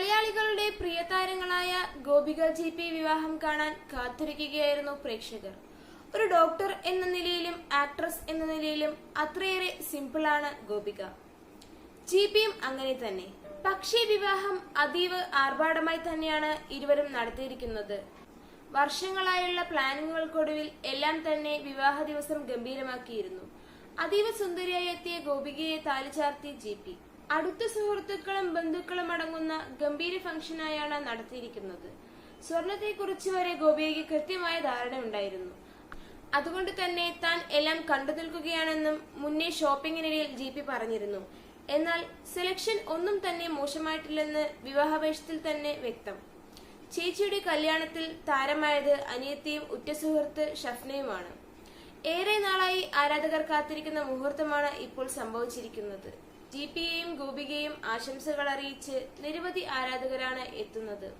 മലയാളികളുടെ പ്രിയ താരങ്ങളായ Gopika G P വിവാഹം കാണാൻ കാത്തിരിക്കുകയായിരുന്നു പ്രേക്ഷകർ. ഒരു ഡോക്ടർ എന്ന നിലയിലും ആക്ട്രസ് എന്ന നിലയിലും അത്രയേറെ സിമ്പിളാണ് ഗോപിക. ജി പിയും അങ്ങനെ തന്നെ. പക്ഷേ വിവാഹം അതീവ് ആർഭാടമായി തന്നെയാണ് ഇരുവരും നടത്തിയിരിക്കുന്നത്. വർഷങ്ങളായുള്ള പ്ലാനിങ്ങുകൾക്കൊടുവിൽ എല്ലാം തന്നെ വിവാഹ ദിവസം ഗംഭീരമാക്കിയിരുന്നു. അതീവ സുന്ദരിയായി എത്തിയ ഗോപികയെ താലിചാർത്തി ജി പി. അടുത്ത സുഹൃത്തുക്കളും ബന്ധുക്കളും അടങ്ങുന്ന ഗംഭീര ഫംഗ്ഷനായാണ് നടത്തിയിരിക്കുന്നത്. സ്വർണത്തെക്കുറിച്ച് വരെ ഗോപികയ്ക്ക് കൃത്യമായ ധാരണ ഉണ്ടായിരുന്നു. അതുകൊണ്ട് തന്നെ താൻ എല്ലാം കണ്ടു നിൽക്കുകയാണെന്നും മുന്നേ ഷോപ്പിംഗിനിടയിൽ ജി പി പറഞ്ഞിരുന്നു. എന്നാൽ സെലക്ഷൻ ഒന്നും തന്നെ മോശമായിട്ടില്ലെന്ന് വിവാഹവേഷത്തിൽ തന്നെ വ്യക്തം. ചേച്ചിയുടെ കല്യാണത്തിൽ താരമായത് അനിയത്തിയും ഉറ്റ സുഹൃത്ത് ഷഫ്നയുമാണ്. ഏറെ നാളായി ആരാധകർ കാത്തിരിക്കുന്ന മുഹൂർത്തമാണ് ഇപ്പോൾ സംഭവിച്ചിരിക്കുന്നത്. ജി പിയെയും ഗോപികയും ആശംസകൾ അറിയിച്ച് നിരവധി ആരാധകരാണ് എത്തുന്നത്